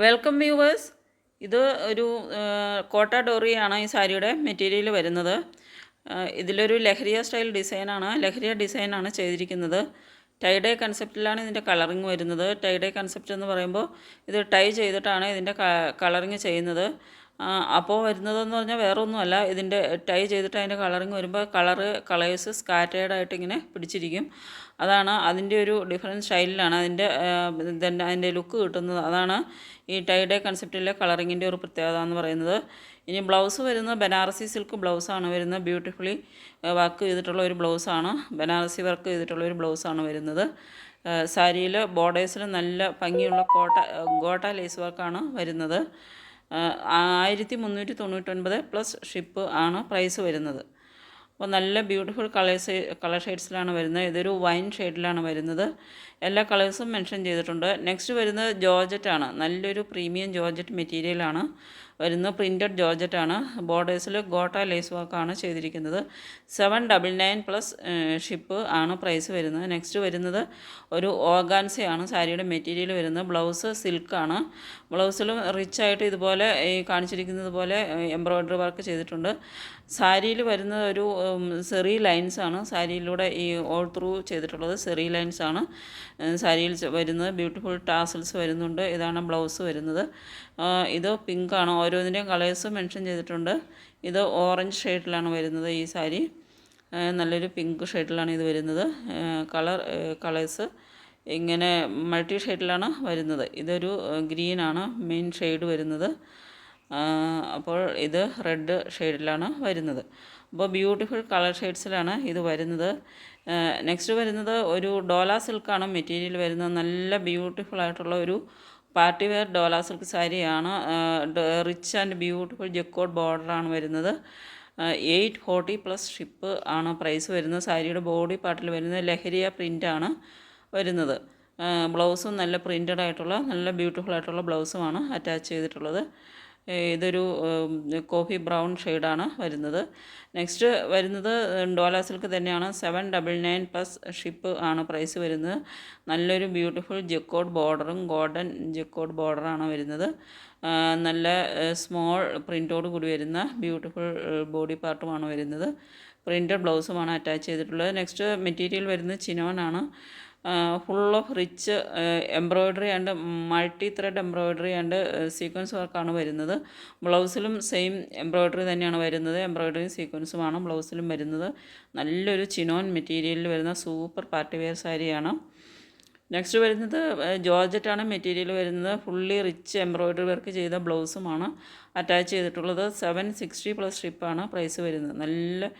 Welcome viewers ഇത് ഒരു കോട്ട ഡോറിയാണ് ഈ സാരിയുടെ മെറ്റീരിയൽ വരുന്നത്. ഇതിലൊരു ലഹരിയ സ്റ്റൈൽ ഡിസൈനാണ്. ലഹരിയ ഡിസൈനാണ് ചെയ്തിരിക്കുന്നത്. ടൈഡേ കൺസെപ്റ്റിലാണ് ഇതിന്റെ കളറിങ് വരുന്നത്. ടൈഡേ കൺസെപ്റ്റ് എന്ന് പറയുമ്പോൾ ഇത് ടൈ ചെയ്തിട്ടാണ് ഇതിന്റെ കളറിങ് ചെയ്യുന്നത്. അപ്പോൾ വരുന്നതെന്ന് പറഞ്ഞാൽ വേറെ ഒന്നുമല്ല ഇതിന്റെ ടൈ ചെയ്തിട്ട് അതിന്റെ കളറിങ് വരുമ്പോൾ കളറ് കളേഴ്സ് സ്കാറ്റേഡ് ആയിട്ട് ഇങ്ങനെ പിടിച്ചിരിക്കും. അതാണ് അതിന്റെ ഒരു ഡിഫറെന്റ് സ്റ്റൈലിലാണ് അതിന്റെ അതിന്റെ ലുക്ക് കിട്ടുന്നത്. അതാണ് ഈ ടൈഡേ കൺസെപ്റ്റിലെ കളറിങ്ങിന്റെ ഒരു പ്രത്യേകത എന്ന് പറയുന്നത്. ഇനി ബ്ലൗസ് വരുന്നത് ബനാറസി സിൽക്ക് ബ്ലൗസാണ് വരുന്നത്. ബ്യൂട്ടിഫുള്ളി വർക്ക് ചെയ്തിട്ടുള്ള ഒരു ബ്ലൗസാണ്. ബനാറസി വർക്ക് ചെയ്തിട്ടുള്ള ഒരു ബ്ലൗസാണ് വരുന്നത്. സാരിയിൽ ബോർഡേഴ്സിൽ നല്ല ഭംഗിയുള്ള കോട്ട ഗോട്ട ലേസ് വർക്കാണ് വരുന്നത്. ആയിരത്തി മുന്നൂറ്റി തൊണ്ണൂറ്റൊൻപത് പ്ലസ് ഷിപ്പ് ആണ് പ്രൈസ് വരുന്നത്. അപ്പോൾ നല്ല ബ്യൂട്ടിഫുൾ കളേഴ്സ് കളർ ഷെയ്ഡ്സിലാണ് വരുന്നത്. ഇതൊരു വൈൻ ഷെയ്ഡിലാണ് വരുന്നത്. എല്ലാ കളേഴ്സും മെൻഷൻ ചെയ്തിട്ടുണ്ട്. നെക്സ്റ്റ് വരുന്നത് ജോർജറ്റാണ്. നല്ലൊരു പ്രീമിയം ജോർജറ്റ് മെറ്റീരിയലാണ് വരുന്നത് പ്രിന്റഡ് ജോർജറ്റാണ്. ബോർഡേഴ്സിൽ ഗോട്ട ലേസ് വർക്കാണ് ചെയ്തിരിക്കുന്നത്. Seven double nine plus ship ആണ് പ്രൈസ് വരുന്നത്. നെക്സ്റ്റ് വരുന്നത് ഒരു ഓർഗാൻസയാണ് സാരിയുടെ മെറ്റീരിയൽ വരുന്നത് ബ്ലൗസ് സിൽക്കാണ്. ബ്ലൗസിലും റിച്ച് ആയിട്ട് ഇതുപോലെ ഈ കാണിച്ചിരിക്കുന്നത് പോലെ എംബ്രോയ്ഡറി വർക്ക് ചെയ്തിട്ടുണ്ട്. സാരിയിൽ വരുന്ന ഒരു സെറി ലൈൻസ് ആണ് സാരിയിലൂടെ ഈ ഓൾ ത്രൂ ചെയ്തിട്ടുള്ളത് സെറി ലൈൻസ് ആണ്. സാരിയിൽ വരുന്നത് ബ്യൂട്ടിഫുൾ ടാസൽസ് വരുന്നുണ്ട്. ഇതാണ് ബ്ലൗസ് വരുന്നത്. ഇത് പിങ്ക് ആണ് ഓരോന്നിന്റെയും കളേഴ്സ് മെൻഷൻ ചെയ്തിട്ടുണ്ട്. ഇത് ഓറഞ്ച് ഷെയ്ഡിലാണ് വരുന്നത് ഈ സാരി. നല്ലൊരു പിങ്ക് ഷെയ്ഡിലാണ് ഇത് വരുന്നത്. കളർ കളേഴ്സ് ഇങ്ങനെ മൾട്ടി ഷെയ്ഡിലാണ് വരുന്നത്. ഇതൊരു ഗ്രീനാണ് മെയിൻ ഷെയ്ഡ് വരുന്നത്. അപ്പോൾ ഇത് റെഡ് ഷെയ്ഡിലാണ് വരുന്നത്. അപ്പോൾ ബ്യൂട്ടിഫുൾ കളർ ഷെയ്ഡ്സിലാണ് ഇത് വരുന്നത്. നെക്സ്റ്റ് വരുന്നത് ഒരു ഡോല സിൽക്കാണ് മെറ്റീരിയൽ വരുന്നത്. നല്ല ബ്യൂട്ടിഫുൾ ആയിട്ടുള്ള ഒരു പാർട്ടി വെയർ ഡോല സിൽക്ക് സാരിയാണ് റിച്ച് ആൻഡ് ബ്യൂട്ടിഫുൾ ജക്കോട്ട് ബോർഡറാണ് വരുന്നത്. എയ്റ്റ് ഫോർട്ടി പ്ലസ് ഷിപ്പ് ആണ് പ്രൈസ് വരുന്നത്. സാരിയുടെ ബോഡി പാർട്ടിൽ വരുന്നത് ലഹരിയ പ്രിന്റാണ് വരുന്നത്. ബ്ലൗസും നല്ല പ്രിന്റഡ് ആയിട്ടുള്ള നല്ല ബ്യൂട്ടിഫുൾ ആയിട്ടുള്ള ബ്ലൗസുമാണ് അറ്റാച്ച് ചെയ്തിട്ടുള്ളത്. ഇതൊരു കോഫി ബ്രൗൺ ഷെയ്ഡാണ് വരുന്നത്. നെക്സ്റ്റ് വരുന്നത് ഡോല സിൽക്ക് തന്നെയാണ്. Seven double nine plus ship ആണ് പ്രൈസ് വരുന്നത്. നല്ലൊരു ബ്യൂട്ടിഫുൾ ജെക്കോഡ് ബോർഡറും ഗോൾഡൻ ജെക്കോഡ് ബോർഡറാണ് വരുന്നത്. നല്ല സ്മോൾ പ്രിന്റോട് കൂടി വരുന്ന ബ്യൂട്ടിഫുൾ ബോഡി പാർട്ടുമാണ് വരുന്നത്. പ്രിന്റഡ് ബ്ലൗസുമാണ് അറ്റാച്ച് ചെയ്തിട്ടുള്ളത്. നെക്സ്റ്റ് മെറ്റീരിയൽ വരുന്നത് ചിനോനാണ് full of rich embroidery and multi thread embroidery and sequence വർക്കാണ് വരുന്നത്. ബ്ലൗസിലും സെയിം എംബ്രോയിഡറി തന്നെയാണ് വരുന്നത്. എംബ്രോയ്ഡറിയും സീക്വൻസുമാണ് ബ്ലൗസിലും വരുന്നത്. നല്ലൊരു ചിനോൻ മെറ്റീരിയലിൽ വരുന്ന സൂപ്പർ പാർട്ടി വെയർ സാരിയാണ് നെക്സ്റ്റ് വരുന്നത് ജോർജറ്റാണ് മെറ്റീരിയൽ വരുന്നത്. ഫുള്ളി റിച്ച് എംബ്രോയിഡറി വർക്ക് ചെയ്ത ബ്ലൗസുമാണ്. അറ്റാച്ച് ചെയ്തിട്ടുള്ളത് സെവൻ സിക്സ്റ്റി പ്ലസ് ഷിപ്പാണ് പ്രൈസ് വരുന്നത്. നല്ല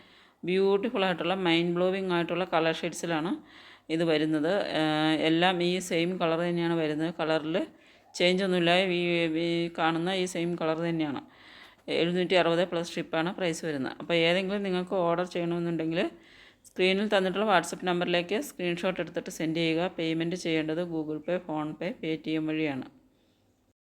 ബ്യൂട്ടിഫുൾ ആയിട്ടുള്ള മൈൻഡ് ബ്ലോവിങ് ആയിട്ടുള്ള കളർ ഷെയ്ഡ്സിലാണ് ഇത് വരുന്നത്. എല്ലാം ഈ സെയിം കളർ തന്നെയാണ് വരുന്നത്. കളറിൽ ചേഞ്ച് ഒന്നുമില്ല. ഈ കാണുന്ന ഈ സെയിം കളർ തന്നെയാണ്. എഴുന്നൂറ്റി അറുപത് പ്ലസ് ഷിപ്പാണ് പ്രൈസ് വരുന്നത്. അപ്പോൾ ഏതെങ്കിലും നിങ്ങൾക്ക് ഓർഡർ ചെയ്യണമെന്നുണ്ടെങ്കിൽ സ്ക്രീനിൽ തന്നിട്ടുള്ള വാട്സപ്പ് നമ്പറിലേക്ക് സ്ക്രീൻഷോട്ട് എടുത്തിട്ട് സെൻഡ് ചെയ്യുക. പേയ്മെന്റ് ചെയ്യേണ്ടത് Google Pay PhonePe Paytm വഴിയാണ്.